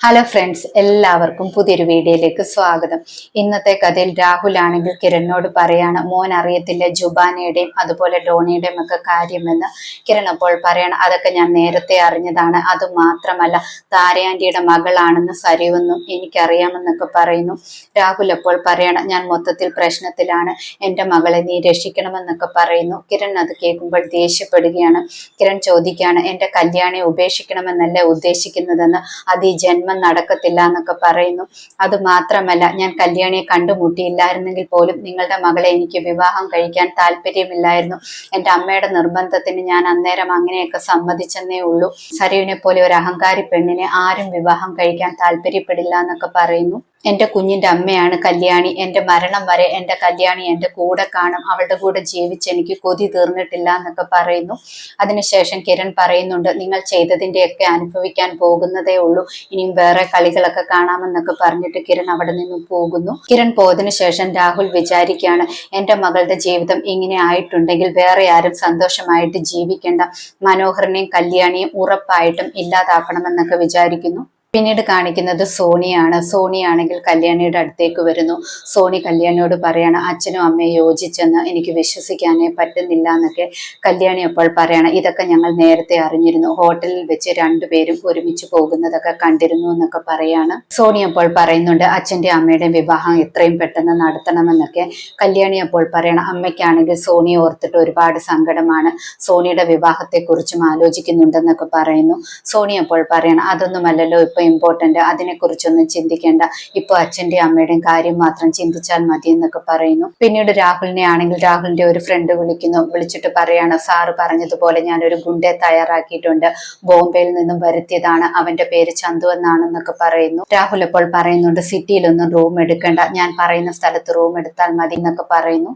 Hello friends എല്ലാവർക്കും പുതിയൊരു വീഡിയോയിലേക്ക് സ്വാഗതം. ഇന്നത്തെ കഥയിൽ രാഹുൽ ആണെങ്കിൽ കിരണിനോട് പറയാണ് മോൻ അറിയത്തില്ല ജുബാനയുടെയും അതുപോലെ ഡോണിയുടെയും ഒക്കെ കാര്യമെന്ന്. കിരൺ അപ്പോൾ പറയണം അതൊക്കെ ഞാൻ നേരത്തെ അറിഞ്ഞതാണ്. അത് മാത്രമല്ല താരയാന്റിയുടെ മകളാണെന്ന് സരിവെന്നും എനിക്കറിയാമെന്നൊക്കെ പറയുന്നു. രാഹുൽ അപ്പോൾ പറയണം ഞാൻ മൊത്തത്തിൽ പ്രശ്നത്തിലാണ്. എന്റെ മകളെ നീ രക്ഷിക്കണമെന്നൊക്കെ പറയുന്നു. കിരൺ അത് കേൾക്കുമ്പോൾ ദേഷ്യപ്പെടുകയാണ്. കിരൺ ചോദിക്കുകയാണ് എന്റെ കല്യാണിയെ ഉപേക്ഷിക്കണമെന്നല്ല ഉദ്ദേശിക്കുന്നതെന്ന്? അത് ഈ ജന്മം നടക്കത്തില്ല എന്നൊക്കെ പറയുന്നു. അത് മാത്രമല്ല ഞാൻ കല്യാണിയെ കണ്ടുമുട്ടിയില്ലായിരുന്നെങ്കിൽ പോലും നിങ്ങളുടെ മകളെ എനിക്ക് വിവാഹം കഴിക്കാൻ താല്പര്യമില്ലായിരുന്നു. എന്റെ അമ്മയുടെ നിർബന്ധത്തിന് ഞാൻ അന്നേരം അങ്ങനെയൊക്കെ സമ്മതിച്ചെന്നേ ഉള്ളൂ. സരയുവിനെ പോലെ ഒരു അഹങ്കാരി പെണ്ണിനെ ആരും വിവാഹം കഴിക്കാൻ താല്പര്യപ്പെടില്ല എന്നൊക്കെ പറയുന്നു. എന്റെ കുഞ്ഞിന്റെ അമ്മയാണ് കല്യാണി. എന്റെ മരണം വരെ എന്റെ കല്യാണി എന്റെ കൂടെ കാണും. അവളുടെ കൂടെ ജീവിച്ച് എനിക്ക് കൊതി തീർന്നിട്ടില്ല എന്നൊക്കെ പറയുന്നു. അതിനുശേഷം കിരൺ പറയുന്നുണ്ട് നിങ്ങൾ ചെയ്തതിന്റെയൊക്കെ അനുഭവിക്കാൻ പോകുന്നതേ ഉള്ളൂ. ഇനിയും വേറെ കളികളൊക്കെ കാണാമെന്നൊക്കെ പറഞ്ഞിട്ട് കിരൺ അവിടെ നിന്നും പോകുന്നു. കിരൺ പോയതിനു ശേഷം രാഹുൽ വിചാരിക്കുകയാണ് എന്റെ മകളുടെ ജീവിതം ഇങ്ങനെ ആയിട്ടുണ്ടെങ്കിൽ വേറെ ആരും സന്തോഷമായിട്ട് ജീവിക്കേണ്ട. മനോഹരനെയും കല്യാണിയും ഉറപ്പായിട്ടും ഇല്ലാതാക്കണമെന്നൊക്കെ വിചാരിക്കുന്നു. പിന്നീട് കാണിക്കുന്നത് സോണിയാണ്. സോണിയാണെങ്കിൽ കല്യാണിയുടെ അടുത്തേക്ക് വരുന്നു. സോണി കല്യാണിയോട് പറയാണ് അച്ഛനും അമ്മയും യോജിച്ചെന്ന് എനിക്ക് വിശ്വസിക്കാനേ പറ്റുന്നില്ല എന്നൊക്കെ കല്യാണി അപ്പോൾ പറയണം. ഇതൊക്കെ ഞങ്ങൾ നേരത്തെ അറിഞ്ഞിരുന്നു. ഹോട്ടലിൽ വെച്ച് രണ്ടുപേരും ഒരുമിച്ച് പോകുന്നതൊക്കെ കണ്ടിരുന്നു എന്നൊക്കെ പറയാണ്. സോണി അപ്പോൾ പറയുന്നുണ്ട് അച്ഛന്റെ അമ്മയുടെ വിവാഹം എത്രയും പെട്ടെന്ന് നടത്തണമെന്നൊക്കെ കല്യാണി അപ്പോൾ പറയണം. അമ്മയ്ക്കാണെങ്കിൽ സോണി ഓർത്തിട്ട് ഒരുപാട് സങ്കടമാണ്. സോണിയുടെ വിവാഹത്തെക്കുറിച്ചും ആലോചിക്കുന്നുണ്ടെന്നൊക്കെ പറയുന്നു. സോണി അപ്പോൾ പറയണം അതൊന്നുമല്ലല്ലോ ഇപ്പൊ ഇമ്പോർട്ടന്റ് അതിനെക്കുറിച്ചൊന്നും ചിന്തിക്കേണ്ട. ഇപ്പൊ അച്ഛന്റെയും അമ്മയുടെയും കാര്യം മാത്രം ചിന്തിച്ചാൽ മതി എന്നൊക്കെ പറയുന്നു. പിന്നീട് രാഹുലിനെ ആണെങ്കിൽ രാഹുലിന്റെ ഒരു ഫ്രണ്ട് വിളിക്കുന്നു. വിളിച്ചിട്ട് പറയാണ് സാറ് പറഞ്ഞതുപോലെ ഞാൻ ഒരു ഗുണ്ടെ തയ്യാറാക്കിയിട്ടുണ്ട്. ബോംബെയിൽ നിന്നും വരുത്തിയതാണ്. അവന്റെ പേര് ചന്തു എന്നാണെന്നൊക്കെ പറയുന്നു. രാഹുൽ ഇപ്പോൾ പറയുന്നുണ്ട് സിറ്റിയിലൊന്നും റൂം എടുക്കേണ്ട. ഞാൻ പറയുന്ന സ്ഥലത്ത് റൂം എടുത്താൽ മതി എന്നൊക്കെ പറയുന്നു.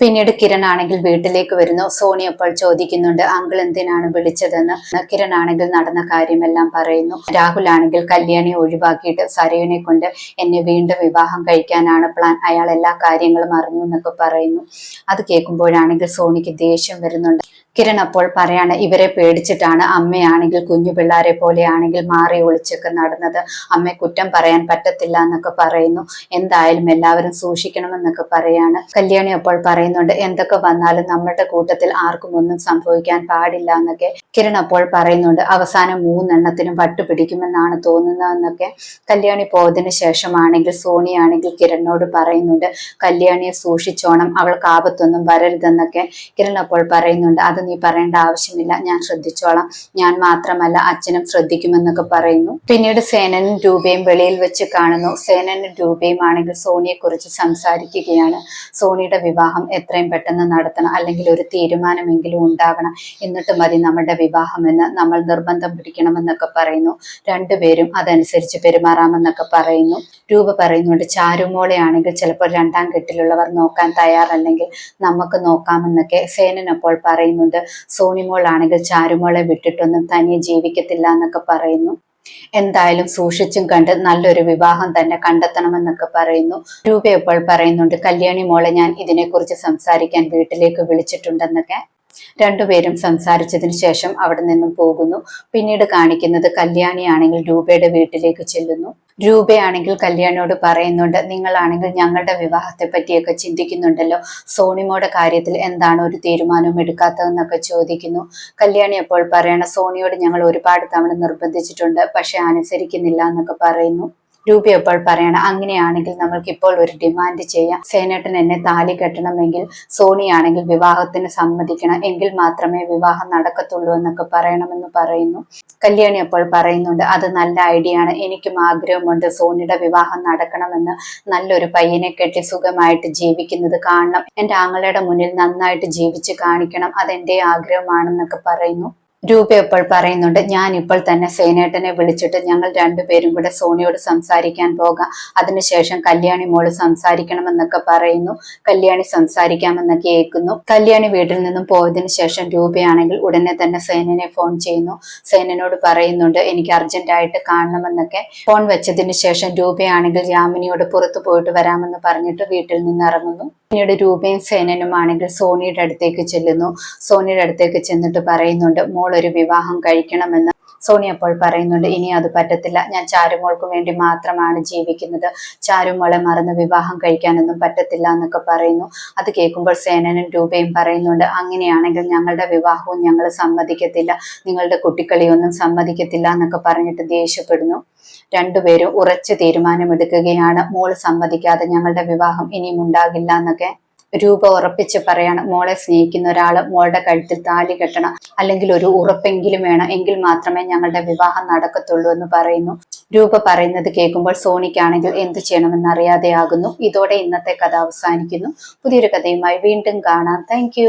പിന്നീട് കിരൺ ആണെങ്കിൽ വീട്ടിലേക്ക് വരുന്നു. സോണി അപ്പോൾ ചോദിക്കുന്നുണ്ട് അങ്കിൾ എന്തിനാണ് വിളിച്ചതെന്ന്? കിരൺ ആണെങ്കിൽ നടന്ന കാര്യമെല്ലാം പറയുന്നു. രാഹുൽ ആണെങ്കിൽ കല്യാണി ഒഴിവാക്കിയിട്ട് സരയുനെ കൊണ്ട് എന്നെ വീണ്ടും വിവാഹം കഴിക്കാനാണ് പ്ലാൻ. അയാൾ എല്ലാ കാര്യങ്ങളും അറിഞ്ഞു എന്നൊക്കെ പറയുന്നു. അത് കേൾക്കുമ്പോഴാണെങ്കിൽ സോണിക്ക് ദേഷ്യം വരുന്നുണ്ട്. കിരൺ അപ്പോൾ പറയാണ് ഇവരെ പേടിച്ചിട്ടാണ് അമ്മയാണെങ്കിൽ കുഞ്ഞു പിള്ളേരെ പോലെയാണെങ്കിൽ മാറി ഒളിച്ചൊക്കെ നടന്നത്. അമ്മയെ കുറ്റം പറയാൻ പറ്റത്തില്ല എന്നൊക്കെ പറയുന്നു. എന്തായാലും എല്ലാവരും സൂക്ഷിക്കണമെന്നൊക്കെ പറയാണ്. കല്യാണി അപ്പോൾ പറയുന്നുണ്ട് എന്തൊക്കെ വന്നാലും നമ്മളുടെ കൂട്ടത്തിൽ ആർക്കും ഒന്നും സംഭവിക്കാൻ പാടില്ല എന്നൊക്കെ കിരൺ അപ്പോൾ പറയുന്നുണ്ട്. അവസാനം മൂന്നെണ്ണത്തിനും വട്ടുപിടിക്കുമെന്നാണ് തോന്നുന്നതെന്നൊക്കെ കല്യാണി പോയതിനു ശേഷമാണെങ്കിൽ സോണിയാണെങ്കിൽ കിരണിനോട് പറയുന്നുണ്ട് കല്യാണിയെ സൂക്ഷിച്ചോണം അവൾക്ക് ആപത്തൊന്നും വരരുതെന്നൊക്കെ കിരൺ അപ്പോൾ പറയുന്നുണ്ട്. അത് നീ പറയേണ്ട ആവശ്യമില്ല ഞാൻ ശ്രദ്ധിച്ചോളാം. ഞാൻ മാത്രമല്ല അച്ഛനും ശ്രദ്ധിക്കുമെന്നൊക്കെ പറയുന്നു. പിന്നീട് സേനനും രൂപയും വെളിയിൽ വെച്ച് കാണുന്നു. സേനനും രൂപയും ആണെങ്കിൽ സോണിയെ കുറിച്ച് സംസാരിക്കുകയാണ്. സോണിയുടെ വിവാഹം എത്രയും പെട്ടെന്ന് നടത്തണം അല്ലെങ്കിൽ ഒരു തീരുമാനമെങ്കിലും ഉണ്ടാകണം എന്നിട്ട് മതി നമ്മുടെ വിവാഹമെന്ന് നമ്മൾ നിർബന്ധം പിടിക്കണമെന്നൊക്കെ പറയുന്നു. രണ്ടുപേരും അതനുസരിച്ച് പെരുമാറാമെന്നൊക്കെ പറയുന്നു. രൂപ പറയുന്നുണ്ട് ചാരുമോളയാണെങ്കിൽ ചിലപ്പോൾ രണ്ടാം കെട്ടിലുള്ളവർ നോക്കാൻ തയ്യാറല്ലെങ്കിൽ നമുക്ക് നോക്കാമെന്നൊക്കെ സേനൻ അപ്പോൾ പറയുന്നുണ്ട്. സോണിമോളാണെങ്കിൽ ചാരുമോളെ വിട്ടിട്ടൊന്നും തനിയെ ജീവിക്കത്തില്ല എന്നൊക്കെ പറയുന്നു. എന്തായാലും സൂക്ഷിച്ചും കണ്ട് നല്ലൊരു വിവാഹം തന്നെ കണ്ടെത്തണമെന്നൊക്കെ പറയുന്നു. രൂപ ഇപ്പോൾ പറയുന്നുണ്ട് കല്യാണി മോളെ ഞാൻ ഇതിനെക്കുറിച്ച് സംസാരിക്കാൻ വീട്ടിലേക്ക് വിളിച്ചിട്ടുണ്ടെന്നൊക്കെ. രണ്ടുപേരും സംസാരിച്ചതിന് ശേഷം അവിടെ നിന്നും പോകുന്നു. പിന്നീട് കാണിക്കുന്നത് കല്യാണിയാണെങ്കിൽ രൂപയുടെ വീട്ടിലേക്ക് ചെല്ലുന്നു. രൂപയാണെങ്കിൽ കല്യാണിയോട് പറയുന്നുണ്ട് നിങ്ങളാണെങ്കിൽ ഞങ്ങളുടെ വിവാഹത്തെ പറ്റിയൊക്കെ ചിന്തിക്കുന്നുണ്ടല്ലോ. സോണിമോടെ കാര്യത്തിൽ എന്താണ് ഒരു തീരുമാനവും എടുക്കാത്തതെന്നൊക്കെ ചോദിക്കുന്നു. കല്യാണി അപ്പോൾ പറയണ സോണിയോട് ഞങ്ങൾ ഒരുപാട് തവണ നിർബന്ധിച്ചിട്ടുണ്ട് പക്ഷെ അനുസരിക്കുന്നില്ല എന്നൊക്കെ പറയുന്നു. രൂപ അപ്പോൾ പറയണം അങ്ങനെയാണെങ്കിൽ നമ്മൾക്ക് ഇപ്പോൾ ഒരു ഡിമാൻഡ് ചെയ്യാം. സേനേട്ടൻ എന്നെ താലി കെട്ടണമെങ്കിൽ സോണിയാണെങ്കിൽ വിവാഹത്തിന് സമ്മതിക്കണം. എങ്കിൽ മാത്രമേ വിവാഹം നടക്കത്തുള്ളൂ എന്നൊക്കെ പറയണമെന്ന് പറയുന്നു. കല്യാണി അപ്പോൾ പറയുന്നുണ്ട് അത് നല്ല ഐഡിയ ആണ്. എനിക്കും ആഗ്രഹമുണ്ട് സോണിയുടെ വിവാഹം നടക്കണമെന്ന്. നല്ലൊരു പയ്യനെ കെട്ടി സുഖമായിട്ട് ജീവിക്കുന്നത് കാണണം. എന്റെ ആങ്ങളുടെ മുന്നിൽ നന്നായിട്ട് ജീവിച്ച് കാണിക്കണം. അതെന്റെ ആഗ്രഹമാണെന്നൊക്കെ പറയുന്നു. രൂപ ഇപ്പോൾ പറയുന്നുണ്ട്. ഞാൻ ഇപ്പോൾ തന്നെ സേനേട്ടനെ വിളിച്ചിട്ട് ഞങ്ങൾ രണ്ടുപേരും കൂടെ സോണിയോട് സംസാരിക്കാൻ പോകാം. അതിനുശേഷം കല്യാണി മോൾ സംസാരിക്കണമെന്നൊക്കെ പറയുന്നു. കല്യാണി സംസാരിക്കാമെന്നൊക്കെ കേൾക്കുന്നു. കല്യാണി വീട്ടിൽ നിന്നും പോയതിനു ശേഷം രൂപയാണെങ്കിൽ ഉടനെ തന്നെ സേനനെ ഫോൺ ചെയ്യുന്നു. സേനനോട് പറയുന്നുണ്ട് എനിക്ക് അർജന്റായിട്ട് കാണണമെന്നൊക്കെ. ഫോൺ വെച്ചതിന് ശേഷം രൂപയാണെങ്കിൽ യാമിനിയോട് പുറത്തു പോയിട്ട് വരാമെന്ന് പറഞ്ഞിട്ട് വീട്ടിൽ നിന്ന് ഇറങ്ങുന്നു. പിന്നീട് രൂപയും സേനനുമാണെങ്കിൽ സോണിയുടെ അടുത്തേക്ക് ചെല്ലുന്നു. സോണിയുടെ അടുത്തേക്ക് ചെന്നിട്ട് പറയുന്നുണ്ട് മോൾ ഒരു വിവാഹം കഴിക്കണമെന്ന്. സോണി അപ്പോൾ പറയുന്നുണ്ട് ഇനി അത് പറ്റത്തില്ല. ഞാൻ ചാരുമോൾക്ക് വേണ്ടി മാത്രമാണ് ജീവിക്കുന്നത്. ചാരുമോളെ മറന്ന് വിവാഹം കഴിക്കാനൊന്നും പറ്റത്തില്ല എന്നൊക്കെ പറയുന്നു. അത് കേൾക്കുമ്പോൾ സേനനും രൂപയും പറയുന്നുണ്ട് അങ്ങനെയാണെങ്കിൽ ഞങ്ങളുടെ വിവാഹവും ഞങ്ങൾ സമ്മതിക്കത്തില്ല. നിങ്ങളുടെ കുട്ടിക്കളിയൊന്നും സമ്മതിക്കത്തില്ല എന്നൊക്കെ പറഞ്ഞിട്ട് ദേഷ്യപ്പെടുന്നു. രണ്ടുപേരും ഉറച്ച് തീരുമാനമെടുക്കുകയാണ്. മോൾ സമ്മതിക്കാതെ ഞങ്ങളുടെ വിവാഹം ഇനിയും ഉണ്ടാകില്ല എന്നൊക്കെ രൂപ ഉറപ്പിച്ച് പറയാണ് മോളെ സ്നേഹിക്കുന്ന ഒരാൾ മോളുടെ കഴുത്തിൽ താലി കെട്ടണം അല്ലെങ്കിൽ ഒരു ഉറപ്പെങ്കിലും വേണം എങ്കിൽ മാത്രമേ ഞങ്ങളുടെ വിവാഹം നടക്കത്തുള്ളൂ എന്ന് പറയുന്നു. രൂപ പറയുന്നത് കേൾക്കുമ്പോൾ സോണിക്കാണെങ്കിൽ എന്ത് ചെയ്യണമെന്ന് അറിയാതെയാകുന്നു ഇതോടെ ഇന്നത്തെ കഥ അവസാനിക്കുന്നു. പുതിയൊരു കഥയുമായി വീണ്ടും കാണാം. താങ്ക്